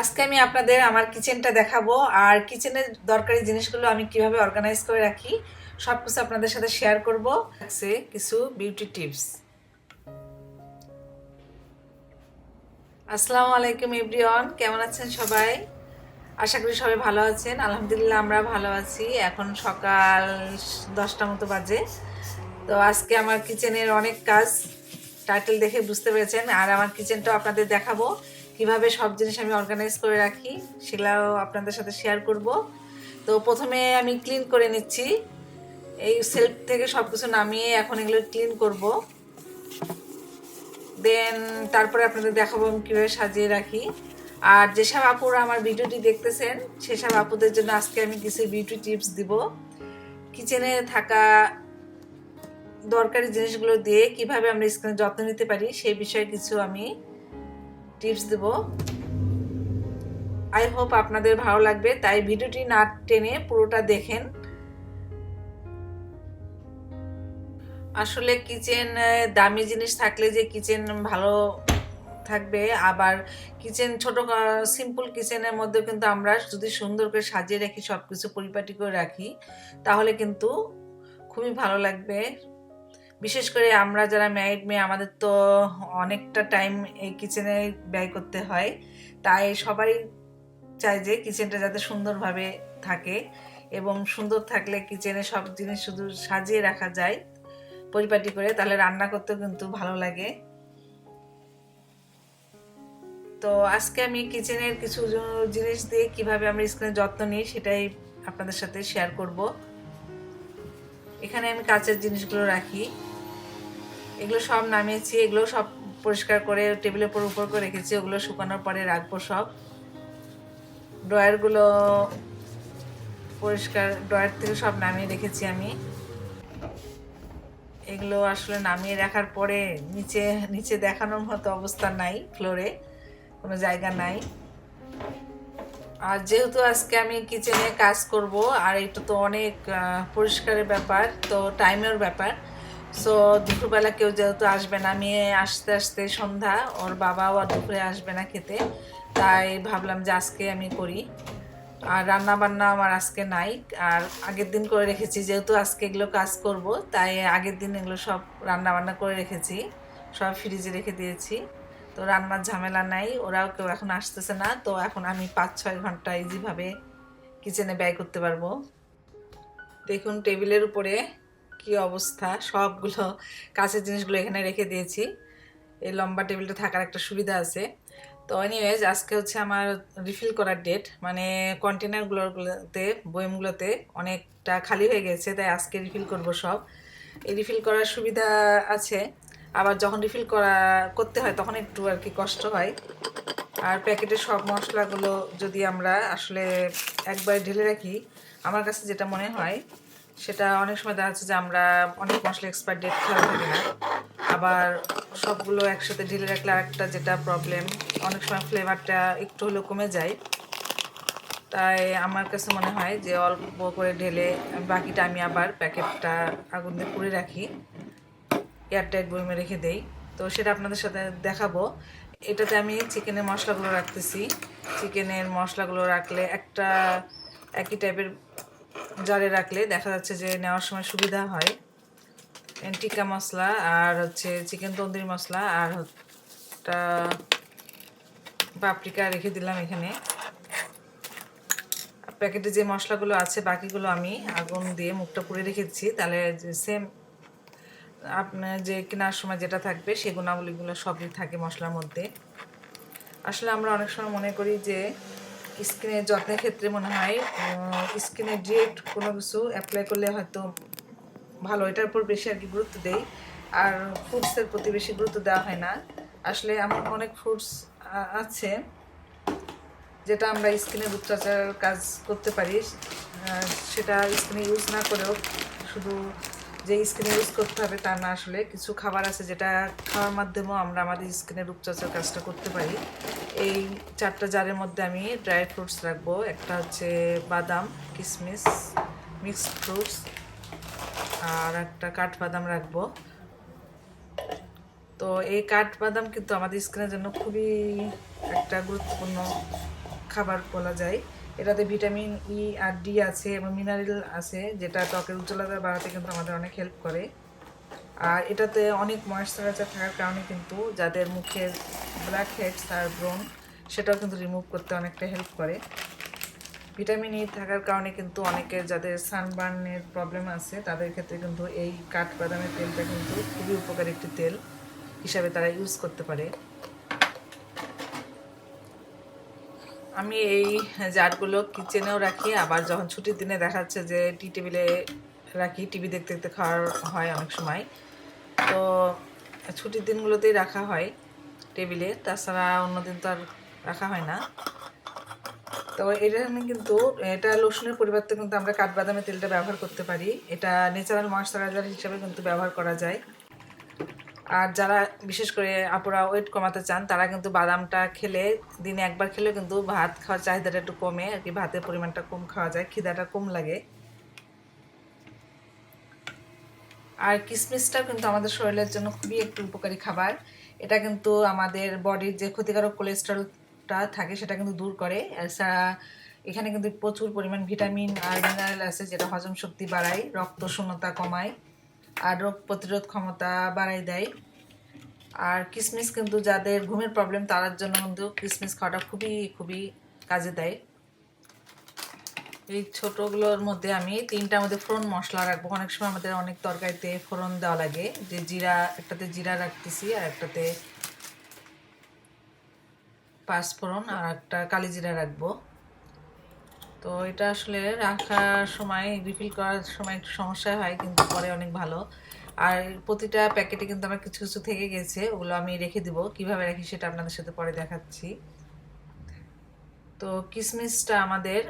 আজকে আমি আপনাদের আমার কিচেনটা দেখাবো, আর কিচেনের দরকারি জিনিসগুলো আমি কীভাবে অর্গানাইজ করে রাখি সব কিছু আপনাদের সাথে শেয়ার করব। আছে কিছু বিউটি টিপস আসসালামু আলাইকুম এভরিওয়ান, কেমন আছেন সবাই? আশা করি সবাই ভালো আছেন। আলহামদুলিল্লাহ আমরা ভালো আছি। এখন সকাল দশটা মতো বাজে। তো আজকে আমার কিচেনের অনেক কাজ টাইটেল দেখে বুঝতে পেরেছেন। আর আমার কিচেনটাও আপনাদের দেখাবো। কীভাবে সব জিনিস আমি অর্গানাইজ করে রাখি, সেগুলাও আপনাদের সাথে শেয়ার করব। তো প্রথমে আমি ক্লিন করে নিচ্ছি। এই সেলফ থেকে সব কিছু নামিয়ে এখন এগুলো ক্লিন করব। দেন তারপরে আপনাদের দেখাবো আমি কীভাবে সাজিয়ে রাখি। আর যেসব আপুরা আমার ভিডিওটি দেখতেছেন, সেসব আপুদের জন্য আজকে আমি কিছু বিউটি টিপস দিব। কিচেনে থাকা দরকারি জিনিসগুলো দিয়ে কীভাবে আমরা স্কিনের যত্ন নিতে পারি সেই বিষয়ে কিছু আমি টিপস দেব। আই হোপ আপনাদের ভালো লাগবে। তাই ভিডিওটি না টেনে পুরোটা দেখেন। আসলে কিচেন দামি জিনিস থাকলে যে কিচেন ভালো থাকবে, আবার কিচেন ছোট সিম্পল কিচেনের মধ্যে কিন্তু আমরা যদি সুন্দর করে সাজিয়ে রাখি সব কিছু পরিপাটি করে রাখি, তাহলে কিন্তু খুবই ভালো লাগবে। বিশেষ করে আমরা যারা ম্যারিড মেয়ে, আমাদের তো অনেকটা টাইম এই কিচেনে ব্যয় করতে হয়। তাই সবাই চায় যে কিচেনটা যাতে সুন্দরভাবে থাকে এবং সুন্দর থাকলে কিচেনে সব জিনিস শুধু সাজিয়ে রাখা যায় পরিপাটি করে, তাহলে রান্না করতেও কিন্তু ভালো লাগে। তো আজকে আমি কিচেনের কিছু জিনিস দিয়ে কীভাবে আমরা স্কিনের যত্ন নিই সেটাই আপনাদের সাথে শেয়ার করব। এখানে আমি কাঁচের জিনিসগুলো রাখি। এগুলো সব নামিয়েছি, এগুলো সব পরিষ্কার করে টেবিলের উপর উপর করে রেখেছি, ওগুলো শুকানোর পরে রাখব সব। ড্রয়ারগুলো পরিষ্কার, ড্রয়ার থেকে সব নামিয়ে রেখেছি আমি। এগুলো আসলে নামিয়ে রাখার পরে নিচে নিচে দেখানোর মতো অবস্থা নাই, ফ্লোরে কোনো জায়গা নাই। আর যেহেতু আজকে আমি কিচেনে কাজ করব, আর এটা তো অনেক পরিষ্কারের ব্যাপার, তো টাইমের ব্যাপার সো দুপুরবেলা কেউ যেহেতু আসবে না মেয়ে আসতে আসতে সন্ধ্যা, ওর বাবাও আর দুপুরে আসবে না খেতে, তাই ভাবলাম যে আজকে আমি করি। আর রান্না বান্না আমার আজকে নাই, আর আগের দিন করে রেখেছি, যেহেতু আজকে এগুলো কাজ করব, তাই আগের দিন এগুলো সব রান্না বান্না করে রেখেছি, সব ফ্রিজে রেখে দিয়েছি। তো রান্নার ঝামেলা নাই, ওরাও কেউ এখন আসতেছে না, তো এখন আমি পাঁচ ছয় ঘণ্টা ইজিভাবে কিচেনে ব্যয় করতে পারব। দেখুন টেবিলের উপরে কি অবস্থা? সবগুলো কাছের জিনিসগুলো এখানে রেখে দিয়েছি। এই লম্বা টেবিলটা থাকার একটা সুবিধা আছে। তো এনিওয়েজ আজকে হচ্ছে আমার রিফিল করার ডেট মানে কন্টেনারগুলোতে বয়মগুলোতে অনেকটা খালি হয়ে গেছে, তাই আজকে রিফিল করব সব। এই রিফিল করার সুবিধা আছে। আবার যখন রিফিল করা, করতে হয় তখন একটু আর কি কষ্ট হয়। আর প্যাকেটের সব মশলাগুলো যদি আমরা আসলে একবার ঢেলে রাখি, আমার কাছে যেটা মনে হয় সেটা অনেক সময় দেখা যাচ্ছে যে আমরা অনেক মশলা এক্সপায়ার ডেট খেয়াল থাকি না। আবার সবগুলো একসাথে ঢেলে রাখলে আরেকটা যেটা প্রবলেম অনেক সময় ফ্লেভারটা একটু হলেও কমে যায়। তাই আমার কাছে মনে হয় যে অল্প করে ঢেলে বাকিটা আমি আবার প্যাকেটটা আগুন দিয়ে পুড়ে রাখি এয়ারটাইট বইমে রেখে দেই। তো সেটা আপনাদের সাথে দেখাবো। এটাতে আমি চিকেনের মশলাগুলো রাখতেছি। চিকেনের মশলাগুলো রাখলে একটা একই টাইপের জারে রাখলে দেখা যাচ্ছে যে নেওয়ার সময় সুবিধা হয়। টিকা মশলা আর হচ্ছে চিকেন তন্দুরি মশলা আর একটা পাপরিকা রেখে দিলাম এখানে। প্যাকেটে যে মশলাগুলো আছে বাকিগুলো আমি আগুন দিয়ে মুখটা পুড়ে রেখেছি। তাহলে সেম আপনার যে কেনার সময় যেটা থাকবে সেই গুণাবলীগুলো সবই থাকে মশলার মধ্যে। আসলে আমরা অনেক সময় মনে করি যে স্কিনের যত্নের ক্ষেত্রে মনে হয় স্কিনে ডিরেক্ট কোনো কিছু অ্যাপ্লাই করলে হয়তো ভালো, এটার উপর বেশি আর কি গুরুত্ব দেই। আর ফ্রুটসের প্রতি বেশি গুরুত্ব দেওয়া হয় না। আসলে এমন অনেক ফ্রুটস আছে, যেটা আমরা স্কিনের রূপচর্চার কাজ করতে পারি। সেটা স্কিনে ইউজ না করেও শুধু যে স্কিনে ইউজ করতে হবে তা না আসলে, কিছু খাবার আছে যেটা খাওয়ার মাধ্যমেও আমরা আমাদের স্কিনের রূপচর্চার কাজটা করতে পারি। এই চারটা জারের মধ্যে আমি ড্রাই ফ্রুটস রাখব, একটা হচ্ছে বাদাম কিশমিশ মিক্সড ফ্রুটস আর একটা কাঠবাদাম রাখব। তো এই কাঠবাদাম কিন্তু আমাদের স্কিনের জন্য খুবই একটা গুরুত্বপূর্ণ খাবার বলা যায়। এটাতে ভিটামিন ই আর ডি আছে, এবং মিনারেল আছে, যেটা ত্বকের উজ্জ্বলতা বাড়াতে কিন্তু আমাদের অনেক হেল্প করে। আর এটাতে অনেক ময়েশ্চারাইজার থাকার কারণে কিন্তু যাদের মুখের ব্ল্যাক হেডস আর ব্রন সেটাও কিন্তু রিমুভ করতে অনেকটা হেল্প করে। ভিটামিন ই থাকার কারণে কিন্তু অনেকের যাদের সানবার্নের প্রবলেম আছে, তাদের ক্ষেত্রে কিন্তু এই কাঠবাদামের তেলটা কিন্তু খুবই উপকারী একটি তেল হিসাবে তারা ইউজ করতে পারে। আমি এই জারগুলো কিচেনেও রাখি, আবার যখন ছুটির দিনে দেখাচ্ছে যে টি টেবিলে রাখি টিভি দেখতে দেখতে খাওয়ার হয় অনেক সময়। তো ছুটির দিনগুলোতেই রাখা হয় টেবিলে, তাছাড়া অন্য দিন তো আর রাখা হয় না। তো এটা কিন্তু, এটা লোশনের পরিবর্তে কিন্তু আমরা কাঠবাদামের তেলটা ব্যবহার করতে পারি। এটা ন্যাচারাল ময়েশ্চারাইজার হিসেবে কিন্তু ব্যবহার করা যায়। আর যারা, বিশেষ করে আপুরা ওয়েট কমাতে চান, তারা কিন্তু বাদামটা খেলে, দিনে একবার খেলেও কিন্তু ভাত খাওয়ার চাহিদাটা একটু কমে, আর কি ভাতের পরিমাণটা কম খাওয়া যায়, খিদাটা কম লাগে। আর কিশমিশটা কিন্তু আমাদের শরীরের জন্য খুবই একটু উপকারী খাবার। এটা কিন্তু আমাদের বডির যে ক্ষতিকারক কোলেস্ট্রলটা থাকে, সেটা কিন্তু দূর করে। এছাড়া এখানে কিন্তু প্রচুর পরিমাণ ভিটামিন আর মিনারেল আছে, যেটা হজম শক্তি বাড়ায়, রক্ত শূন্যতা কমায়। আর রোগ প্রতিরোধ ক্ষমতা বাড়াই দেয়। আর কিশমিশ কিন্তু যাদের ঘুমের প্রবলেম তার জন্য কিন্তু কিশমিশ খাওয়াটা খুবই খুবই কাজে দেয়। এই ছোটোগুলোর মধ্যে আমি তিনটার মধ্যে ফোড়ন মশলা রাখব। অনেক সময় আমাদের অনেক তরকারিতে ফোড়ন দেওয়া লাগে। যে জিরা, একটাতে জিরা রাখতেছি আর একটাতে পাঁচফোড়ন আর একটা কালি জিরা রাখব। তো এটা আসলে রাখার সময় রিফিল করার সময় একটু সমস্যা হয়, কিন্তু পরে অনেক ভালো। আর প্রতিটা প্যাকেটে কিন্তু আমার কিছু কিছু থেকে গেছে, ওগুলো আমি রেখে দিব। কীভাবে রাখি সেটা আপনাদের সাথে পরে দেখাচ্ছি। তো কিসমিসটা আমাদের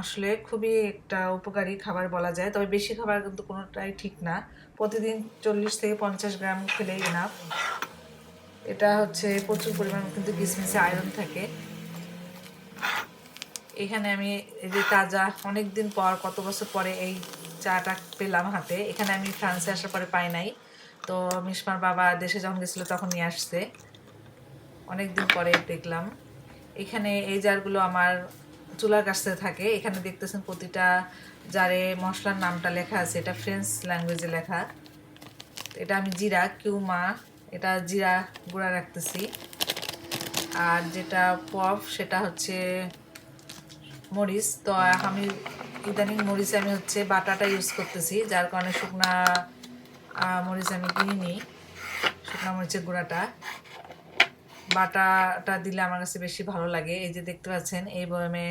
আসলে খুবই একটা উপকারী খাবার বলা যায়। তবে বেশি খাবার কিন্তু কোনোটাই ঠিক না। প্রতিদিন চল্লিশ থেকে পঞ্চাশ গ্রাম খেলেই না এটা হচ্ছে প্রচুর পরিমাণ কিন্তু কিশমিশে আয়রন থাকে। এখানে আমি এই যে তাজা অনেক দিন পর, কত বছর পরে এই চাটা পেলাম হাতে। এখানে আমি ফ্রান্সে আসার পরে পাই নাই। তো মিসমার বাবা দেশে যখন গেছিল তখন নিয়ে আসছে। অনেক দিন পরে দেখলাম। এখানে এই জারগুলো আমার চুলার কাছে থাকে এখানে দেখতেছেন প্রতিটা জারে মশলার নামটা লেখা আছে। এটা ফ্রেঞ্চ ল্যাঙ্গুয়েজে লেখা। এটা আমি জিরা, কিউমা, এটা জিরা গুঁড়া রাখতেছি। আর যেটা পফ, সেটা হচ্ছে মরিচ, তো আমি ইদানিং মরিচ আমি হচ্ছে বাটাটা ইউজ করতেছি, যার কারণে শুকনা মরিচ আমি কিনিনি, শুকনা মরিচের গুঁড়াটা। বাটাটা দিলে আমার কাছে বেশি ভালো লাগে। এই যে দেখতে পাচ্ছেন, এই বয়ামে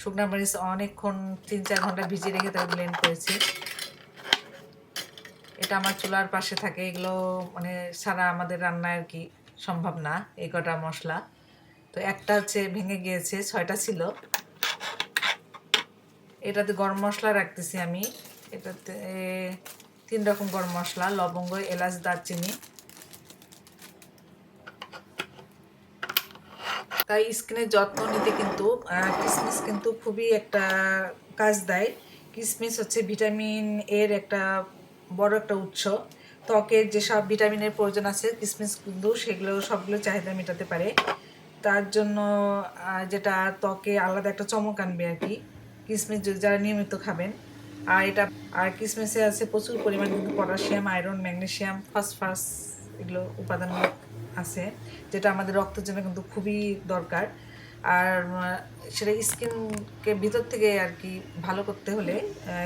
শুকনা মরিচ অনেকক্ষণ তিন চার ঘণ্টা ভিজিয়ে রেখে তাকে ব্লেন্ড করেছি। এটা আমার চুলার পাশে থাকে, এগুলো মানে সারা আমাদের রান্নায় আর কি সম্ভব না, এই কটা মশলা। তো একটা হচ্ছে ভেঙে গিয়েছে, ছয়টা ছিল। এটাতে গরম মশলা রাখতেছি আমি। এটাতে তিন রকম গরম মশলা, লবঙ্গ, এলাচ, দারচিনি। তাই স্কিনের যত্ন নিতে কিন্তু কিসমিস কিন্তু খুবই একটা কাজ দেয়। কিসমিস হচ্ছে ভিটামিন এর একটা বড় একটা উৎস। ত্বকের যেসব ভিটামিনের প্রয়োজন আছে, কিসমিস কিন্তু সেগুলো, সবগুলো চাহিদা মেটাতে পারে। তার জন্য যেটা ত্বকে আলাদা একটা চমক আনবে আর কি। কিসমিস যারা নিয়মিত খাবেন। আর এটা আর কিসমিসে আছে প্রচুর পরিমাণ কিন্তু পটাশিয়াম, আয়রন ম্যাগনেশিয়াম ফসফরাস এগুলো উপাদান আছে, যেটা আমাদের রক্তের জন্য কিন্তু খুবই দরকার। আর সেটা স্কিনকে ভিতর থেকে আর কি ভালো করতে হলে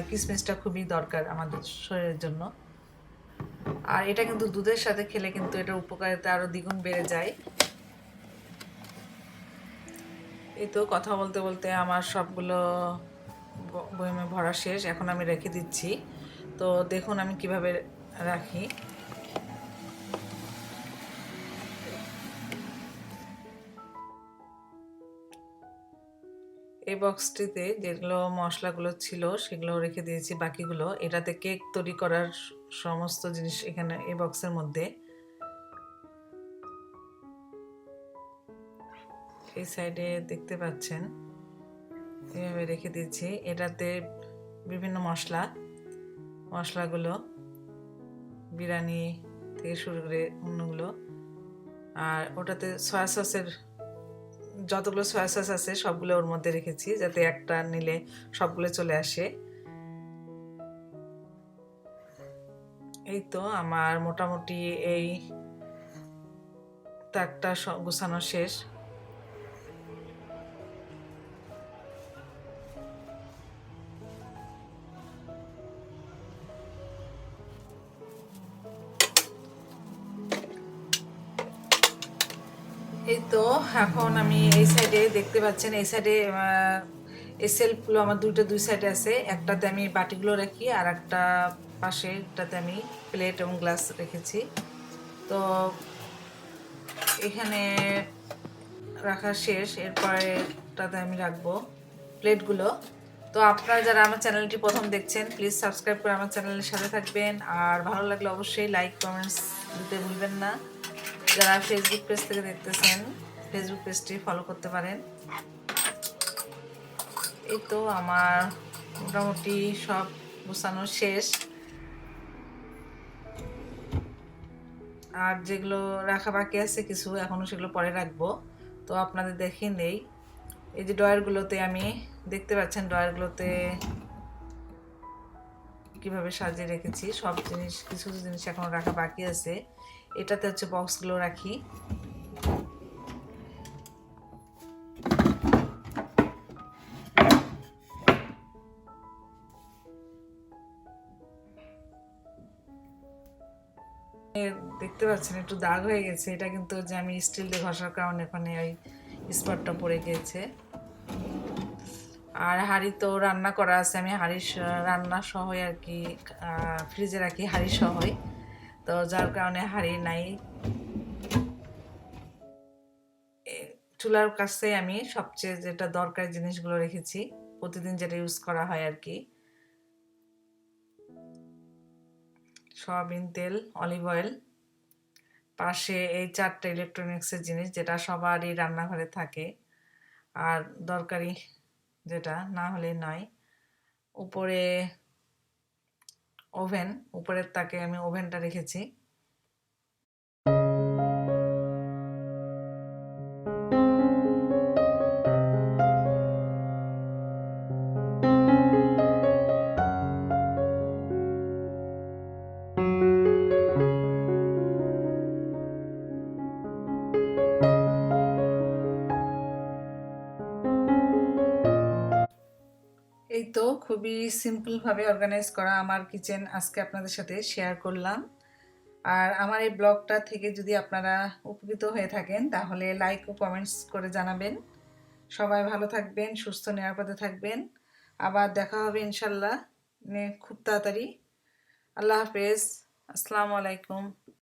কিসমিসটা খুবই দরকার আমাদের শরীরের জন্য। আর এটা কিন্তু দুধের সাথে খেলে কিন্তু এটার উপকারিতা আরও দ্বিগুণ বেড়ে যায়। এই তো কথা বলতে বলতে আমার সবগুলো বইমে ভরা শেষ, এখন আমি রেখে দিচ্ছি। তো দেখুন আমি কীভাবে রাখি। এই বক্সটিতে যেগুলো মশলাগুলো ছিল, সেগুলো রেখে দিয়েছি। বাকিগুলো, এটাতে কেক তৈরি করার সমস্ত জিনিস এখানে এই বক্সের মধ্যে। এই সাইডে দেখতে পাচ্ছেন। এভাবে রেখে দিয়েছি এটাতে বিভিন্ন মশলা, মশলাগুলো, বিরিয়ানি থেকে শুরু করে অন্যগুলো। আর ওটাতে সয়া সসের যতগুলো সয়া সস আছে, সবগুলো ওর মধ্যে রেখেছি যাতে একটা নিলে সবগুলো চলে আসে। এই তো আমার মোটামুটি এই তাকটা গোছানো শেষ। এই তো, এখন আমি এই সাইডে দেখতে পাচ্ছেন, এই সাইডে এই সেলফগুলো আমার দুইটা দুই সাইডে আছে। একটাতে আমি বাটিগুলো রাখি আর একটা পাশেটাতে আমি প্লেট এবং গ্লাস রেখেছি। তো এখানে রাখা শেষ, এরপরে এরপরেটাতে আমি রাখব প্লেটগুলো তো আপনারা যারা আমার চ্যানেলটি প্রথম দেখছেন প্লিজ সাবস্ক্রাইব করে আমার চ্যানেলের সাথে থাকবেন। আর ভালো লাগলে অবশ্যই লাইক কমেন্টস দিতে ভুলবেন না। যারা ফেসবুক পেজ থেকে দেখতেছেন ফেসবুক পেজটি ফলো করতে পারেন। এই তো আমার মোটামুটি সব গোছানো শেষ। আর যেগুলো রাখা বাকি আছে, কিছু এখনও সেগুলো পরে রাখব। তো আপনাদের দেখে নেই। এই যে ডয়ারগুলোতে আমি, দেখতে পাচ্ছেন ডয়ারগুলোতে কীভাবে সাজিয়ে রেখেছি। সব জিনিস, কিছু কিছু জিনিস এখনও রাখা বাকি আছে। এটাতে হচ্ছে বক্সগুলো রাখি। দেখতে পাচ্ছেন, একটু দাগ হয়ে গেছে। এটা কিন্তু যে আমি স্টিল দিয়ে ঘষার কারণে ওখানে ওই স্পটটা পড়ে গিয়েছে আর হাঁড়ি তো রান্না করা আছে। আমি হাঁড়ি রান্না সহ আর কি ফ্রিজে রাখি, হাঁড়ি সহই। তো যার কারণে হাঁড়ি নাই। চুলার কাছে আমি সবচেয়ে যেটা দরকারি জিনিসগুলো রেখেছি, প্রতিদিন যেটা ইউজ করা হয় আর কি সয়াবিন তেল অলিভ অয়েল পাশে এই চারটা ইলেকট্রনিক্সের জিনিস যেটা সবারই রান্নাঘরে থাকে। আর দরকারি যেটা না হলে নয়। উপরে ওভেন উপরের তাকে আমি ওভেনটা রেখেছি। এই তো খুবই সিম্পলভাবে অর্গানাইজ করা আমার কিচেন আজকে আপনাদের সাথে শেয়ার করলাম। আর আমার এই ব্লগটা থেকে যদি আপনারা উপকৃত হয়ে থাকেন, তাহলে লাইক ও কমেন্টস করে জানাবেন। সবাই ভালো থাকবেন, সুস্থ, নিরাপদে থাকবেন। আবার দেখা হবে ইনশাল্লাহ খুব তাড়াতাড়ি। আল্লাহ হাফেজ। আসসালামু আলাইকুম।